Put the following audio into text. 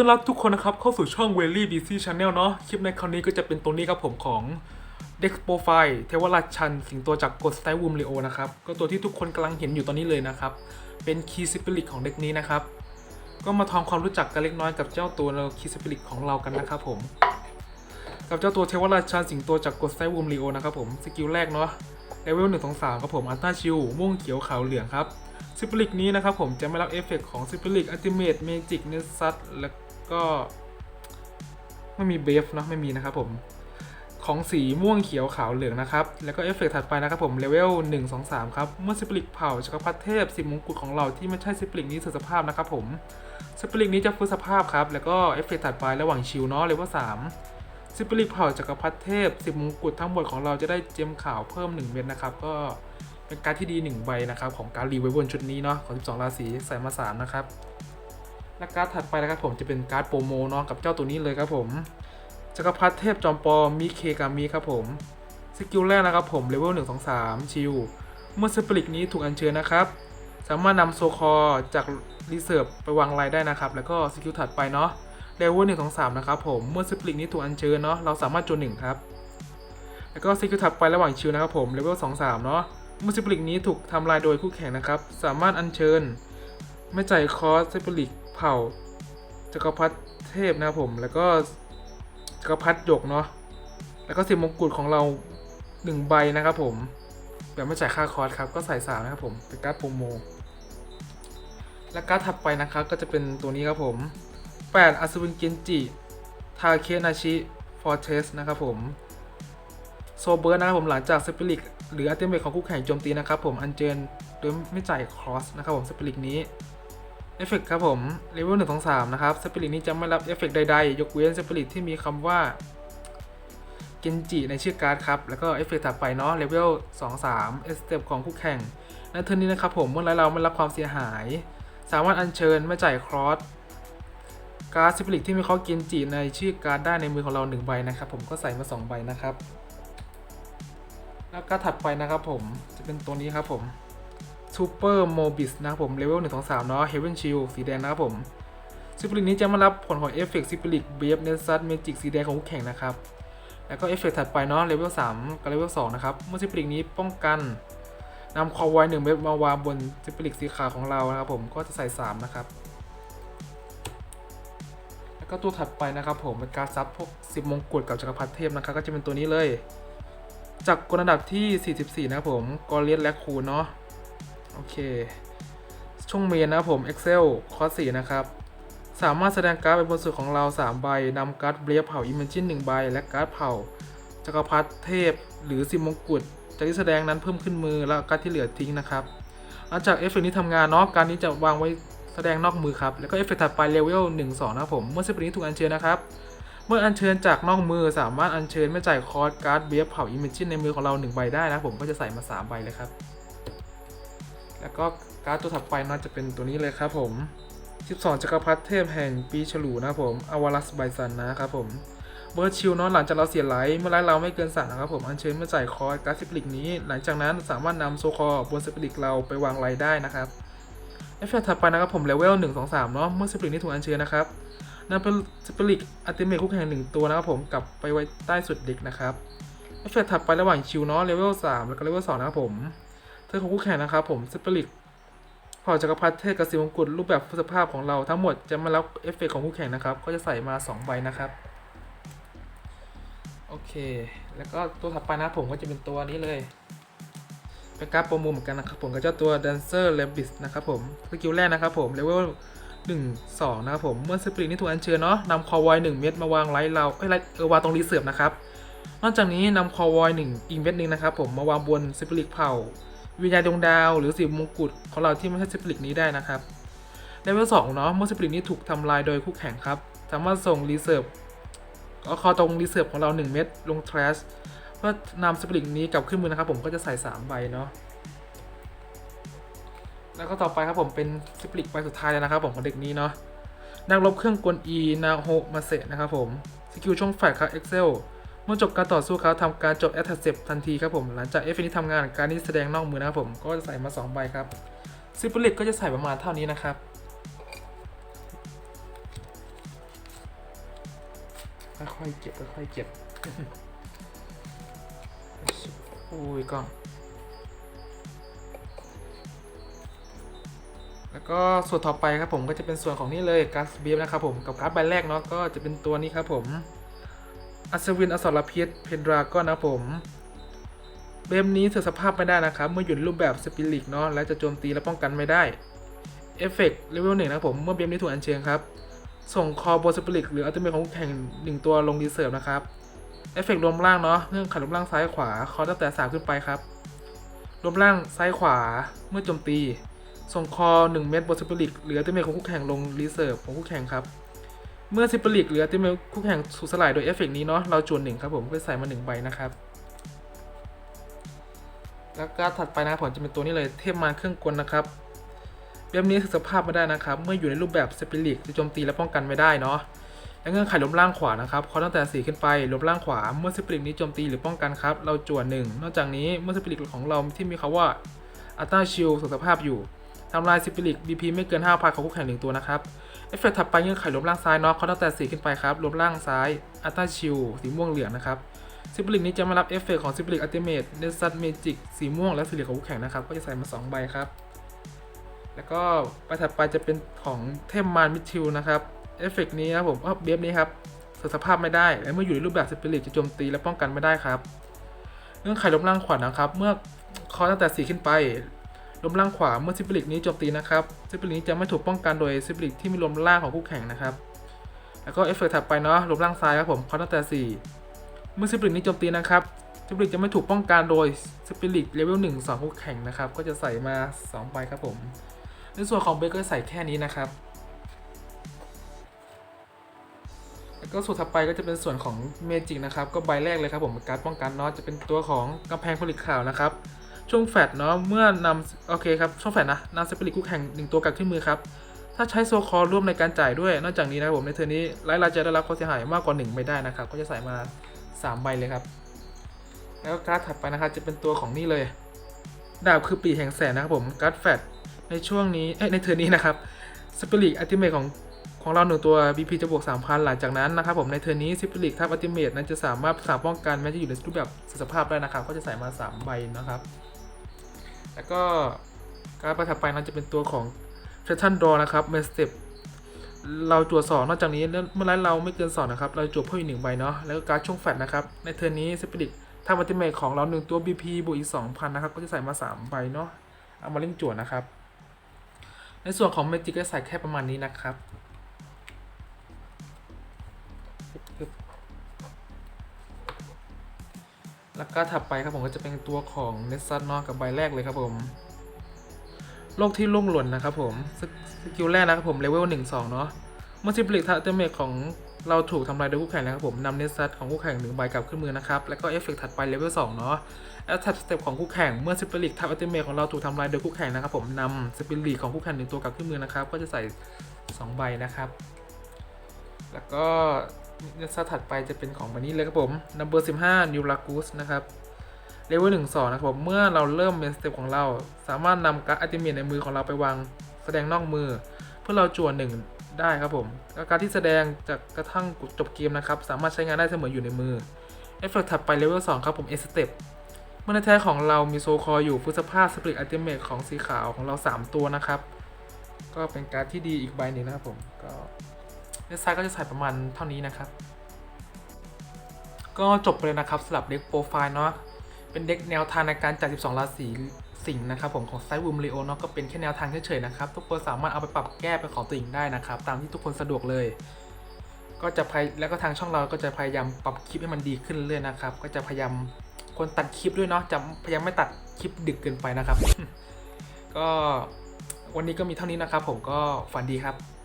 ต้อนรับทุกคนนะครับ เข้าสู่ช่อง w e l l y BC Channel เนาะคลิปในครั้งนี้ก็จะเป็นตัวนี้ครับผมของ Dex Profile เทวราชัน สิงตัวจากกดสไตล์วูมเลโอนะครับ ก็ตัวที่ทุกคนกำลังเห็นอยู่ตอนนี้เลยนะครับ เป็นคีย์สปิริตของเด็กนี้นะครับ ก็มาทำความรู้จักกันเล็กน้อยกับเจ้าตัวคีย์สปิริตของเรากันนะครับผม กับเจ้าตัวเทวราชัน สิงตัวจากกดสไตล์วูมเลโอนะครับผมสกิลแรกเนาะเลเวลหนึ่งสองสามครับผมอัลต้าชิลม่วงเขียวขาวเหลืองครับซิปลิกนี้นะครับผมจะไม่รับเอฟเฟกต์ของซิปลิกอัลติเมทเมจิกเนซัตแล้ว ก็ไม่มีเบฟเนาะไม่มีนะครับผมของสีม่วงเขียวขาวเหลืองนะครับ แล้วก็เอฟเฟกต์ถัดไปนะครับผมเลเวล1 2 3 ครับ เมื่อซิปลิกเผาจักรพรรดิเทพสิบมงกุฎของเราที่ไม่ใช่ซิปลิกนี้เสื่อสภาพนะครับผมซิปลิกนี้จะฟื้นสภาพครับ แล้วก็เอฟเฟกต์ถัดไประหว่างชิลเนาะเลเวล3ซิปลิกเผาจักรพรรดิเทพสิบมงกุฎทั้งหมดของเราจะได้เจมขาวเพิ่ม 1 เม็ดนะครับ ก็เป็นการที่ดี 1 ใบนะครับของการรีไวบนชุดนี้เนาะของ 12 ราศีใส่มา 3 นะครับ และการ์ดถัดไปนะครับผมจะเป็นการ์ดโปรโมเนาะกับเจ้าตัวนี้เลยครับผมจักรพรรดิเทพจอมปลอมมีเคกามีครับผมสกิลแรกนะครับผมเลเวล1 2 3 ชิลเมื่อสปริกนี้ถูกอัญเชิญนะครับ สามารถนำโซคอจากรีเซิร์ฟไปวางลายได้นะครับ แล้วก็สกิลถัดไปเนาะเลเวล1 2 3นะครับผม เมื่อสปริกนี้ถูกอัญเชิญเนาะเราสามารถโจนหนึ่งครับ แล้วก็สกิลถัดไประหว่างชิลนะครับผมเลเวล2 3เนาะเมื่อซิปลิกนี้ถูกทำลายโดยคู่แข่งนะครับ สามารถอัญเชิญ ไม่จ่ายคอสซิปลิก เผ่าจักรพรรดิเทพนะครับผม แล้วก็จักรพรรดิหยกเนาะ แล้วก็สิบมงกุฎของเราหนึ่งใบนะครับผม แบบไม่จ่ายค่าคอร์สครับ ก็ใส่สามนะครับผม เป็นการ์ดโปรโม และการ์ดถัดไปนะครับ ก็จะเป็นตัวนี้ครับผม 8 อัศวินเกนจิ ทาเคนาชิ ฟอร์เทสนะครับผมโซเบิร์นะครับผมหลังจากสปิริตหรืออัลติเมทของคู่แข่งโจมตีนะครับผมอันเจิญโดยไม่จ่ายครอสนะครับผมสปิริตนี้ เอฟเฟกครับผมเลเวลหนึ่งสองสามนะครับสปิริตนี้จะไม่รับเอฟเฟกใดๆ ยกเว้นสปิริตที่มีคำว่าเกนจิในชื่อการ์ดครับ แล้วก็เอฟเฟกถัดไปเนาะเลเวลสองสามเอสเตปของคู่แข่งในเทิร์นนี้นะครับผมเมื่อไรเราไม่รับความเสียหาย สามารถอัญเชิญไม่จ่ายครอสการ์ดสปิริตที่มีข้อเกนจิในชื่อการ์ดได้ในมือของเราหนึ่งใบนะครับผมก็ใส่มาสองใบนะครับ แล้วก็ถัดไปนะครับผมจะเป็นตัวนี้ครับผม Super Mobis นะครับผมเลเวล1 2 3เนาะ Heaven Shield สีแดงนะครับผมซิปลิกนี้จะมารับผลของเอฟเฟกต์ซิปลิกเบฟเนซัสเมจิกสีแดงของคู่แข่งนะครับ แล้วก็เอฟเฟกต์ถัดไปเนาะเลเวล3กับเลเวล2นะครับ เมื่อซิปลิกนี้ป้องกันนำคอไวหนึ่งเม็ดมาวางบนซิปลิกสีขาวของเรานะครับผมก็จะใส่3นะครับแล้วก็ตัวถัดไปนะครับผมเป็นการซับพวก10มงกุฎกับจักรพรรดิเทพนะครับก็จะเป็นตัวนี้เลยจากกลอันดับที่ 44 นะครับผม กอเลียสและคูเนาะ โอเค ช่วงเมนนะผม Excel คอร์ส4นะครับ สามารถแสดงการ์ดเป็นบนสุดของเรา 3 ใบนำการ์ดเบรฟเผาอิมเมจิน1ใบ และการ์ดเผาจักรพรรดิเทพ หรือสิมมงกุฎจากที่แสดงนั้นเพิ่มขึ้นมือแล้วการ์ดที่เหลือทิ้งนะครับหลังจากเอฟเฟกต์นี้ทำงานเนาะการนี้จะวางไว้แสดงนอกมือครับ แล้วก็เอฟเฟกต์ถัดไปเลเวล1 2 นะครับผม เมื่อสเปรนี้ถูกอัญเชิญนะครับ เมื่ออัญเชิญจากนอกมือสามารถอัญเชิญไม่จ่ายคอร์สการ์ดเบียเผาอิมเมจินในมือของเรา 1 ใบได้นะผมก็จะใส่มา 3 ใบเลยครับ แล้วก็การ์ดตัวถัดไปน่าจะเป็นตัวนี้เลยครับผม 12 จักรพรรดิเทพแห่งปีฉลูนะครับผมอวารัสไบซันนะครับผมเบอร์ชิลเนาะหลังจากเราเสียไลท์เมื่อไลท์เราไม่เกินสามนะครับผมอัญเชิญไม่จ่ายคอร์สการ์ดสปิริกนี้ หลังจากนั้นสามารถนำโซคอบนสปิริกเราไปวางไลท์ได้นะครับเอฟเฟกต์ถัดไปนะครับผมเลเวล1 2 3เนาะเมื่อสปิริกนี้ถูกอัญเชิญนะครับนำเป็นสปิริตอัติเมทคู่แข่งหนึ่งตัวนะครับผมกลับไปไว้ใต้สุดเด็กนะครับเอฟเฟกต์ถัดไประหว่างชิวเนาะเลเวล3แล้วก็เลเวล2นะครับผม เธอของคู่แข่งนะครับผมสปิริตพอจักรพรรดิเทพกสิมงกุฎรูปแบบสภาพของเราทั้งหมดจะมารับเอฟเฟกต์ของคู่แข่งนะครับ ก็จะใส่มา 2 ใบนะครับ โอเค แล้วก็ตัวถัดไปนะผมก็จะเป็นตัวนี้เลย เป็นการโปรโมทเหมือนกันนะครับผมกับเจ้าตัว Dancer Rabbit นะครับผมสกิลแรกนะครับผมเลเวลหนึ่งสองนะครับผม เมื่อสปริงนี่ถูกอัญเชิญเนาะนำคอวอยหนึ่งเม็ดมาวางไลท์เราเอ้ยไลท์เออวางตรงรีเสิร์ฟนะครับ นอกจากนี้นำคอวอยหนึ่งอีกเม็ดหนึ่งนะครับผมมาวางบนสปริกเผา วิญญาณดวงดาวหรือสิบมงกุฎของเราที่ไม่ใช่สปริกนี้ได้นะครับเลเวลสองเนาะเมื่อสปริกนี้ถูกทำลายโดยคู่แข่งครับ สามารถส่งรีเสิร์ฟก็คอตรงรีเสิร์ฟของเรา 1 เม็ดลงทรัชเพื่อนำสปริกนี้กลับขึ้นมือนะครับ ผมก็จะใส่ 3 ใบเนาะแล้วก็ต่อไปครับผมเป็นสปริกใบสุดท้ายแล้วนะครับ ผมของเด็กนี้เนาะนักรบเครื่องกลอีนาโฮมาเซนะครับผมสกิลช่องแฟลชครับ Excel มื่อจบการต่อสู้เขาทำการจบแอตแทเซปทันทีครับผม หลังจากเอฟนี้ทำงานการนี้แสดงนอกมือนะครับผม ก็จะใส่มา 2 ใบครับซิปริกก็จะใส่ประมาณเท่านี้นะครับค่อยๆเก็บค่อยๆเก็บโอ้ยกล้อง แล้วก็ส่วนต่อไปครับผมก็จะเป็นส่วนของนี่เลยการ์ดบีฟนะครับผม กับการ์ดใบแรกเนาะก็จะเป็นตัวนี้ครับผม อัศวินอสรพิษเพนดราก้อนนะผมเบมนี้เสื่อสภาพไม่ได้นะครับ เมื่ออยู่ในรูปแบบสปิริตเนาะและจะโจมตีและป้องกันไม่ได้เอฟเฟกต์เลเวลหนึ่งนะผมเมื่อเบมนี้ถูกอัญเชิญครับ ส่งคอโบสปิริตหรืออัลติเมทของคู่แข่งหนึ่งตัวลงดีเซิร์ฟนะครับเอฟเฟกต์รวมล่างเนาะเงื่อนไขรวมล่างซ้ายขวาคอตั้งแต่สามขึ้นไปครับรวมล่างซ้ายขวาเมื่อโจมตี ส่งคอ 1 เม็ดบนสปิริตหรืออัลติเมทของคู่แข่งลงรีเซิร์ฟของคู่แข่งครับ เมื่อสปิริตหรืออัลติมทคู่แข่งถูกสลายโดยเอฟเฟกต์นี้เนาะเราจวนหนึ่งครับผมก็ใส่มาหนึ่งใบนะครับแล้วก็ถัดไปนะผมจะเป็นตัวนี้เลยเทพมารเครื่องกลนะครับเว็บนี้สึกสภาพไม่ได้นะครับ เมื่ออยู่ในรูปแบบสปิริตจะโจมตีและป้องกันไม่ได้เนาะและเงื่อนไขล้มล่างขวานะครับคอตั้งแต่4ขึ้นไปล้มล่างขวา เมื่อสปิริตนี้โจมตีหรือป้องกันครับ เราจวนหนึ่งนอกจากนี้เมื่อสปิริตของเราที่มีคาว่าอัลตราชิลสุขสภาพอยู่ทำลายสปิริต BP ไม่เกิน5,000ของคู่แข่งหนึ่งตัวนะครับ เอฟเฟกต์ถัดไปเงื่อนไขลบล่างซ้ายเนาะเขาตั้งแต่4ขึ้นไปครับลบล่างซ้ายอัลต a าชิลสีม่วงเหลืองนะครับสปิริตนี้จะไม่รับเอฟเฟกต์ของสปิริตอัลติเมทเนซัตเมจิกสีม่วงและสีเหลืองของคู่แข่งนะครับ ก็จะใส่มา 2 ใบครับ แล้วก็ใบถัดไปจะเป็นของเทมมานมิทิลนะครับเอฟเฟกต์นี้ครับผมเบฟนี้ครับเสื่อมสภาพไม่ได้ และเมื่ออยู่ในรูปแบบสปิริตจะโจมตีและป้องกันไม่ได้ครับเงื่อนไข่ลบล่างขวานะครับ เมื่อคอตั้งแต่4ขึ้นไป ลมล่างขวาเมื่อซิปริกนี้โจมตีนะครับซิปริกนี้จะไม่ถูกป้องกันโดยซิปริกที่มีลมล่างของคู่แข่งนะครับ แล้วก็เอฟเฟกต์ถัดไปเนาะลมล่างซ้ายครับผมคอตั้งแต่เมื่อซิปริกนี้โจมตีนะครับซิปริกจะไม่ถูกป้องกันโดยซิปริกเลเวล1 2คู่แข่งนะครับก็จะใส่มา2ใบครับผม ในส่วนของเบเกอร์ใส่แค่นี้นะครับแล้วก็ส่วนถัดไปก็จะเป็นส่วนของเมจิกนะครับ ก็ใบแรกเลยครับผมการดป้องกันเนาะจะเป็นตัวของกำแพงผลิตข่าวนะครับ ช่วงแฟดเนาะเมื่อนำโอเคครับช่วงแฟดนะนำสปิริตคู่แข่งหนึ่งตัวกลับขึ้นมือครับถ้าใช้โซคอร่วมในการจ่ายด้วย นอกจากนี้นะครับผมในเทอร์นี้ไร้ราจะได้รับความเสียหายมากกว่า 1 ไม่ได้นะครับ ก็จะใส่มา 3 ใบเลยครับ แล้วก็การ์ดถัดไปนะครับจะเป็นตัวของนี่เลย ดาบคือปีแห่งแสนนะครับผมการ์ดแฟดในช่วงนี้เอ้ในเทอร์นี้นะครับสปิริตอัติเมทของของเราหนึ่งตัว BP จะบวก 3,000 หลังจากนั้นนะครับผมในเทอร์นี้สปิริตทับอัติเมทนั้นจะสามารถสามป้องกันแม้จะอยู่ในรูปแบบสภาพได้นะครับ ก็จะใส่มา 3 ใบนะครับ แล้วก็การประถัดไปนั้นจะเป็นตัวของ t r a t o n Draw นะครับเมสเตปเราจวดสองนอกจากนี้เมื่อไรเราไม่เกินสองนะครับ เราจวดเพิ่มอีกหนึ่งใบเนาะแล้วก็การช่วงแฟดนะครับ ในเทอร์นี้สปิริตทำอัลติเมทของเราหนึ่งตัว BP บวกอีก2,000นะครับ ก็จะใส่มา3ใบเนาะเอามาเล่นจวดนะครับ ในส่วนของเมจิกก็ใส่แค่ประมาณนี้นะครับ แล้วก็ถัดไปครับผมก็จะเป็นตัวของเนสซัตเนาะกับใบแรกเลยครับผม โลกที่ลุ่งหล่นนะครับผมสสกิลแรกนะครับผมเลเวลหนึ่งสองเนาะเมื่อซิปลิกทัตเตอร์เมกของเราถูกทำลายโดยคู่แข่งนะครับผมนำเนสซัตของคู่แข่งหนึ่งใบกลับขึ้นมือนะครับ แล้วก็เอฟเฟกต์ถัดไปเลเวลสองเนาะแล้วถัดสเต็ปของคู่แข่งเมื่อซิปลิกทัตเตอร์เมกของเราถูกทำลายโดยคู่แข่งนะครับผมนำสปิริตของคู่แข่งหนึ่งตัวกลับขึ้นมือนะครับ ก็จะใส่สองใบนะครับ แล้วก็ เนสซัตถัดไปจะเป็นของใบนี้เลยครับผม number 15 new lacus นะครับเลเวลหนึ่งสองนะครับผมเมื่อเราเริ่มเมนสเต็ปของเรา สามารถนำการ์ดอัลติเมทในมือของเราไปวางแสดงนอกมือ เพื่อเราจวนหนึ่งได้ครับผมการที่แสดงจากกระทั่งจบเกมนะครับ สามารถใช้งานได้เสมออยู่ในมือเอฟเฟกต์ถัดไปเลเวล2ครับผมเอสเต็ปเมื่อในแท้ของเรามีโซคออยู่ฟุตสภาพสปริตอัลติเมทของสีขาวของเรา 3 ตัวนะครับ ก็เป็นการดที่ดีอีกใบหนึ่งนะครับผมก็ เนสไซก็จะใส่ประมาณเท่านี้นะครับ ก็จบไปเลยนะครับสำหรับเด็กโปรไฟล์เนาะเป็นเด็กแนวทางในการจัด 12 ราศีสิงห์นะครับผมของไซวูมเลโอเนาะก็เป็นแค่แนวทางเฉยๆนะครับ ทุกคนสามารถเอาไปปรับแก้เป็นของตัวเองได้นะครับ ตามที่ทุกคนสะดวกเลย ก็จะพยแล้วก็ทางช่องเราก็จะพยายามปรับคลิปให้มันดีขึ้นเรื่อยๆนะครับ ก็จะพยายามคนตัดคลิปด้วยเนาะจะพยายามไม่ตัดคลิปดึกเกินไปนะครับ ก็วันนี้ก็มีเท่านี้นะครับ ผมก็ฝันดีครับ